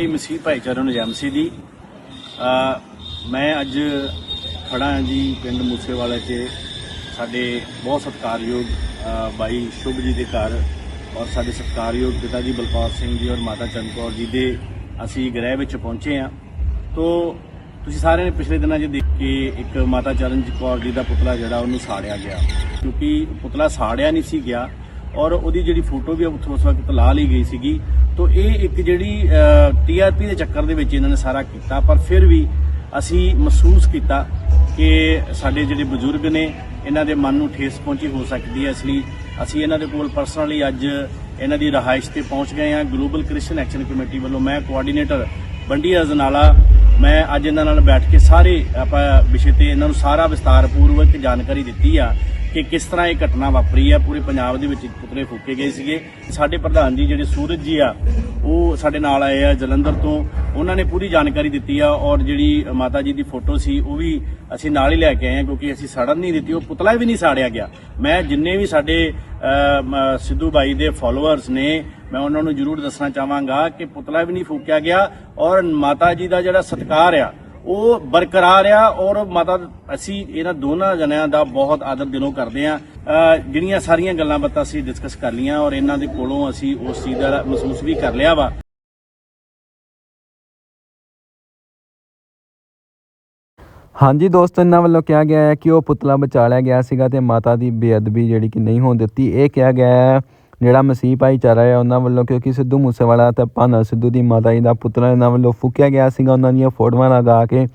ਇਹ ਮਸੀਹ ਭਾਈਚਾਰਾ ਨੂੰ ਐਮਸੀ ਦੀ। ਮੈਂ ਅੱਜ ਖੜਾ ਜੀ ਪਿੰਡ ਮੂਸੇਵਾਲਾ 'ਚ। ਸਾਡੇ ਬਹੁਤ ਸਤਿਕਾਰਯੋਗ ਬਾਈ ਸ਼ੁਭ ਜੀ ਦੇ ਘਰ ਔਰ ਸਾਡੇ ਸਤਿਕਾਰਯੋਗ ਪਿਤਾ ਜੀ ਬਲਕੌਰ ਸਿੰਘ ਜੀ ਔਰ ਮਾਤਾ ਚੰਦ ਕੌਰ ਜੀ ਦੇ ਅਸੀਂ ਗ੍ਰਹਿ ਵਿੱਚ ਪਹੁੰਚੇ ਹਾਂ। ਤੋ ਤੁਸੀਂ ਸਾਰਿਆਂ ਨੇ ਪਿਛਲੇ ਦਿਨਾਂ 'ਚ ਦੇਖ ਕੇ ਇੱਕ ਮਾਤਾ ਚਰਨਜੀਤ ਕੌਰ ਜੀ ਦਾ ਪੁਤਲਾ ਜਿਹੜਾ ਉਹਨੂੰ ਸਾੜਿਆ ਗਿਆ। ਕਿਉਂਕਿ ਪੁਤਲਾ ਸਾੜਿਆ ਨਹੀਂ ਸੀ ਗਿਆ ਔਰ ਉਹਦੀ ਜਿਹੜੀ ਫੋਟੋ ਵੀ ਉੱਥੋਂ ਉਸ ਵਕਤ ਲਾ ਲਈ ਗਈ ਸੀਗੀ ਤੋ ਇਹ ਇੱਕ ਜਿਹੜੀ ਟੀਆਰਪੀ ਦੇ ਚੱਕਰ ਦੇ ਵਿੱਚ ਇਹਨਾਂ ਨੇ ਸਾਰਾ ਕੀਤਾ, ਪਰ ਫਿਰ ਵੀ ਅਸੀਂ ਮਹਿਸੂਸ ਕੀਤਾ ਕਿ ਸਾਡੇ ਜਿਹੜੇ ਬਜ਼ੁਰਗ ਨੇ, ਇਹਨਾਂ ਦੇ ਮਨ ਨੂੰ ਠੇਸ ਪਹੁੰਚੀ ਹੋ ਸਕਦੀ ਹੈ। ਇਸ ਲਈ ਅਸੀਂ ਇਹਨਾਂ ਦੇ ਕੋਲ ਪਰਸਨਲੀ ਅੱਜ ਇਹਨਾਂ ਦੀ ਰਹਾਇਸ਼ ਤੇ ਪਹੁੰਚ ਗਏ ਹਾਂ। ਗਲੋਬਲ ਕ੍ਰਿਸਚੀਅਨ ਐਕਸ਼ਨ ਕਮੇਟੀ ਵੱਲੋਂ ਮੈਂ ਕੋਆਰਡੀਨੇਟਰ ਬੰਡੀ ਅਜਨਾਲਾ ਮੈਂ ਅੱਜ ਇਹਨਾਂ ਨਾਲ ਬੈਠ ਕੇ ਸਾਰੇ ਆਪਾਂ ਵਿਸ਼ੇ ਤੇ ਇਹਨਾਂ ਨੂੰ ਸਾਰਾ ਵਿਸਤਾਰਪੂਰਵਕ ਜਾਣਕਾਰੀ ਦਿੱਤੀ ਆ। ਕਿ ਕਿਸ ਤਰ੍ਹਾਂ ਇਹ ਘਟਨਾ ਵਾਪਰੀ ਆ, ਪੂਰੇ ਪੰਜਾਬ ਦੇ ਵਿੱਚ ਪੁਤਲੇ ਫੂਕੇ ਗਏ ਸੀਗੇ। ਸਾਡੇ ਪ੍ਰਧਾਨ ਜੀ ਜਿਹੜੇ ਸੂਰਜ ਜੀ ਆ, ਉਹ ਸਾਡੇ ਨਾਲ ਆਏ ਆ ਜਲੰਧਰ ਤੋਂ। ਉਹਨਾਂ ਨੇ ਪੂਰੀ ਜਾਣਕਾਰੀ ਦਿੱਤੀ ਆ ਔਰ ਜਿਹੜੀ ਮਾਤਾ ਜੀ ਦੀ ਫੋਟੋ ਸੀ, ਉਹ ਵੀ ਅਸੀਂ ਨਾਲ ਹੀ ਲੈ ਕੇ ਆਏ ਆ ਕਿਉਂਕਿ ਅਸੀਂ ਸਾੜਨ ਨਹੀਂ ਦਿੱਤੀ, ਉਹ ਪੁਤਲਾ ਵੀ ਨਹੀਂ ਸਾੜਿਆ ਗਿਆ। ਮੈਂ ਜਿੰਨੇ ਵੀ ਸਾਡੇ ਸਿੱਧੂ ਬਾਈ ਦੇ ਫਾਲੋਅਰਸ ਨੇ, ਮੈਂ ਉਹਨਾਂ ਨੂੰ ਜ਼ਰੂਰ ਦੱਸਣਾ ਚਾਹਾਂਗਾ ਕਿ ਪੁਤਲਾ ਵੀ ਨਹੀਂ ਫੂਕਿਆ ਗਿਆ ਔਰ ਮਾਤਾ ਜੀ ਦਾ ਜਿਹੜਾ ਸਤਿਕਾਰ ਆ ਉਹ ਬਰਕਰਾਰ ਆ ਔਰ ਮਾਤਾ, ਅਸੀਂ ਇਹਨਾਂ ਦੋਨਾਂ ਜਣਿਆਂ ਦਾ ਬਹੁਤ ਆਦਰ ਦਿਲੋਂ ਕਰਦੇ ਆ ਜਿਹੜੀਆਂ ਸਾਰੀਆਂ ਗੱਲਾਂ ਬਾਤਾਂ ਅਸੀਂ ਡਿਸਕਸ ਕਰ ਲੀਆਂ ਔਰ ਇਹਨਾਂ ਦੇ ਕੋਲੋਂ ਅਸੀਂ ਉਸ ਚੀਜ਼ ਦਾ ਮਹਿਸੂਸ ਵੀ ਕਰ ਲਿਆ ਵਾ। ਹਾਂਜੀ ਦੋਸਤੋ, ਇਹਨਾਂ ਵੱਲੋਂ ਕਿਹਾ ਗਿਆ ਹੈ ਕਿ ਉਹ ਪੁਤਲਾ ਬਚਾ ਲਿਆ ਗਿਆ ਸੀਗਾ ਤੇ ਮਾਤਾ ਦੀ ਬੇਅਦਬੀ ਜਿਹੜੀ ਕਿ ਨਹੀਂ ਹੋਣ ਦਿੱਤੀ, ਇਹ ਕਿਹਾ ਗਿਆ ਹੈ ਜਿਹੜਾ ਮਸੀਹ ਭਾਈਚਾਰਾ ਹੈ ਉਹਨਾਂ ਵੱਲੋਂ ਕਿਉਂਕਿ ਸਿੱਧੂ ਮੂਸੇਵਾਲਾ ਤੇ ਭਾਨਾ ਸਿੱਧੂ ਦੀ ਮਾਤਾ ਜੀ ਦਾ ਪੁਤਲਾ ਇਹਨਾਂ ਵੱਲੋਂ ਫੂਕਿਆ ਗਿਆ ਸੀਗਾ ਉਹਨਾਂ ਦੀਆਂ ਫੋਟੋਆਂ ਲਗਾ ਕੇ।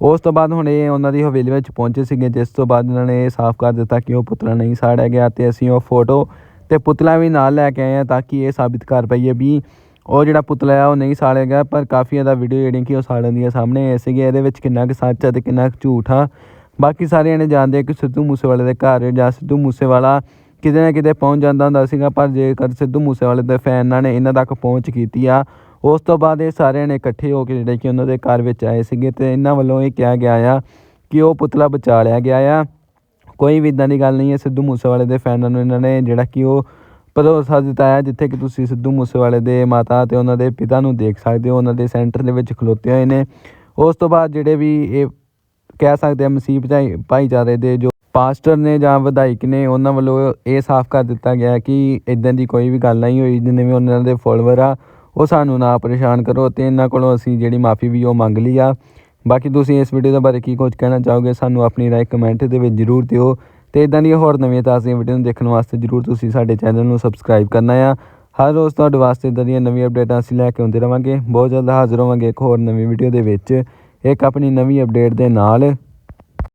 ਉਸ ਤੋਂ ਬਾਅਦ ਹੁਣ ਇਹ ਉਹਨਾਂ ਦੀ ਹਵੇਲੀ ਵਿੱਚ ਪਹੁੰਚੇ ਸੀਗੇ, ਜਿਸ ਤੋਂ ਬਾਅਦ ਇਹਨਾਂ ਨੇ ਇਹ ਸਾਫ਼ ਕਰ ਦਿੱਤਾ ਕਿ ਉਹ ਪੁਤਲਾ ਨਹੀਂ ਸਾੜਿਆ ਗਿਆ ਤੇ ਅਸੀਂ ਉਹ ਫੋਟੋ ਤੇ ਪੁਤਲਾ ਵੀ ਨਾਲ ਲੈ ਕੇ ਆਏ ਹਾਂ ਤਾਂ ਕਿ ਇਹ ਸਾਬਿਤ ਕਰ ਪਾਈਏ ਵੀ ਉਹ ਜਿਹੜਾ ਪੁਤਲਾ ਆ, ਉਹ ਨਹੀਂ ਸਾੜਿਆ ਗਿਆ, ਪਰ ਕਾਫੀ ਜ਼ਿਆਦਾ ਵੀਡੀਓ ਜਿਹੜੀਆਂ ਕਿ ਉਹ ਸਾੜਨ ਦੀਆਂ ਸਾਹਮਣੇ ਆਏ ਸੀਗੇ, ਇਹਦੇ ਵਿੱਚ ਕਿੰਨਾ ਕੁ ਸੱਚ ਹੈ ਤੇ ਕਿੰਨਾ ਕੁ ਝੂਠ ਆ। ਬਾਕੀ ਸਾਰੇ ਜਣੇ ਜਾਣਦੇ ਆ ਕਿ ਸਿੱਧੂ ਮੂਸੇਵਾਲੇ ਦੇ ਘਰ ਜਾਂ ਸਿੱਧੂ ਮੂਸੇਵਾਲਾ ਕਿਤੇ ਨਾ ਕਿਤੇ ਪਹੁੰਚ ਜਾਂਦਾ ਹੁੰਦਾ ਸੀਗਾ, ਪਰ ਜੇਕਰ ਸਿੱਧੂ ਮੂਸੇਵਾਲੇ ਦੇ ਫੈਨਾਂ ਨੇ ਇਹਨਾਂ ਤੱਕ ਪਹੁੰਚ ਕੀਤੀ ਆ, ਉਸ ਤੋਂ ਬਾਅਦ ਇਹ ਸਾਰਿਆਂ ਨੇ ਇਕੱਠੇ ਹੋ ਕੇ ਜਿਹੜੇ ਕਿ ਉਹਨਾਂ ਦੇ ਘਰ ਵਿੱਚ ਆਏ ਸੀਗੇ ਤੇ ਇਹਨਾਂ ਵੱਲੋਂ ਇਹ ਕਿਹਾ ਗਿਆ ਆ ਕਿ ਉਹ ਪੁਤਲਾ ਬਚਾ ਲਿਆ ਗਿਆ ਆ। ਕੋਈ ਵੀ ਇਦਾਂ ਦੀ ਗੱਲ ਨਹੀਂ ਹੈ, ਸਿੱਧੂ ਮੂਸੇਵਾਲੇ ਦੇ ਫੈਨਾਂ ਨੂੰ ਇਹਨਾਂ ਨੇ ਜਿਹੜਾ ਕਿ ਉਹ ਭਰੋਸਾ ਦਿੱਤਾ ਜਿੱਥੇ ਕਿ ਤੁਸੀਂ ਸਿੱਧੂ ਮੂਸੇਵਾਲੇ ਦੇ ਮਾਤਾ ਤੇ ਉਹਨਾਂ ਦੇ ਪਿਤਾ ਨੂੰ ਦੇਖ ਸਕਦੇ ਹੋ, ਉਹਨਾਂ ਦੇ ਸੈਂਟਰ ਦੇ ਵਿੱਚ ਖਲੋਤੇ ਹੋਏ ਨੇ। ਉਸ ਤੋਂ ਬਾਅਦ ਜਿਹੜੇ ਵੀ ਇਹ ਕਹਿ ਸਕਦੇ ਆ ਮਸੀਹ ਭਾਈਚਾਰੇ ਦੇ ਜੋ ਪਾਸਟਰ ਨੇ ਜਾਂ ਵਿਧਾਇਕ ਨੇ ਉਹਨਾਂ ਵੱਲੋਂ ਇਹ ਸਾਫ਼ ਕਰ ਦਿੱਤਾ ਗਿਆ ਕਿ ਇੱਦਾਂ ਦੀ ਕੋਈ ਵੀ ਗੱਲ ਨਹੀਂ ਹੋਈ, ਜਿੰਨੇ ਵੀ ਉਹਨਾਂ ਦੇ ਫੋਲੋਵਰ ਆ, ਉਹ ਸਾਨੂੰ ਨਾ ਪਰੇਸ਼ਾਨ ਕਰੋ ਅਤੇ ਇਹਨਾਂ ਕੋਲੋਂ ਅਸੀਂ ਜਿਹੜੀ ਮਾਫੀ ਵੀ ਉਹ ਮੰਗ ਲਈ ਆ। ਬਾਕੀ ਤੁਸੀਂ ਇਸ ਵੀਡੀਓ ਦੇ ਬਾਰੇ ਕੀ ਕੁਝ ਕਹਿਣਾ ਚਾਹੋਗੇ, ਸਾਨੂੰ ਆਪਣੀ ਰਾਏ ਕਮੈਂਟ ਦੇ ਵਿੱਚ ਜ਼ਰੂਰ ਦਿਓ। ਤੇ ਇਦਾਂ ਦੀਆਂ ਹੋਰ ਨਵੀਆਂ ਤਾਜ਼ੀਆਂ ਵੀਡੀਓ ਨੂੰ ਦੇਖਣ ਵਾਸਤੇ ਜ਼ਰੂਰ ਤੁਸੀਂ ਸਾਡੇ ਚੈਨਲ ਨੂੰ ਸਬਸਕ੍ਰਾਈਬ ਕਰਨਾ ਆ। ਹਰ ਰੋਜ਼ ਤੁਹਾਡੇ ਵਾਸਤੇ ਇਦਾਂ ਦੀਆਂ ਨਵੀਆਂ ਅਪਡੇਟਾਂ ਅਸੀਂ ਲੈ ਕੇ ਆਉਂਦੇ ਰਵਾਂਗੇ। ਬਹੁਤ ਜਲਦ ਹਾਜ਼ਰ ਹੋਵਾਂਗੇ ਇੱਕ ਹੋਰ ਨਵੀਂ ਵੀਡੀਓ ਦੇ ਵਿੱਚ। ਇੱਕ ਆਪਣੀ ਨਵੀਂ ਅਪਡੇਟ ਦੇ ਨਾਲ।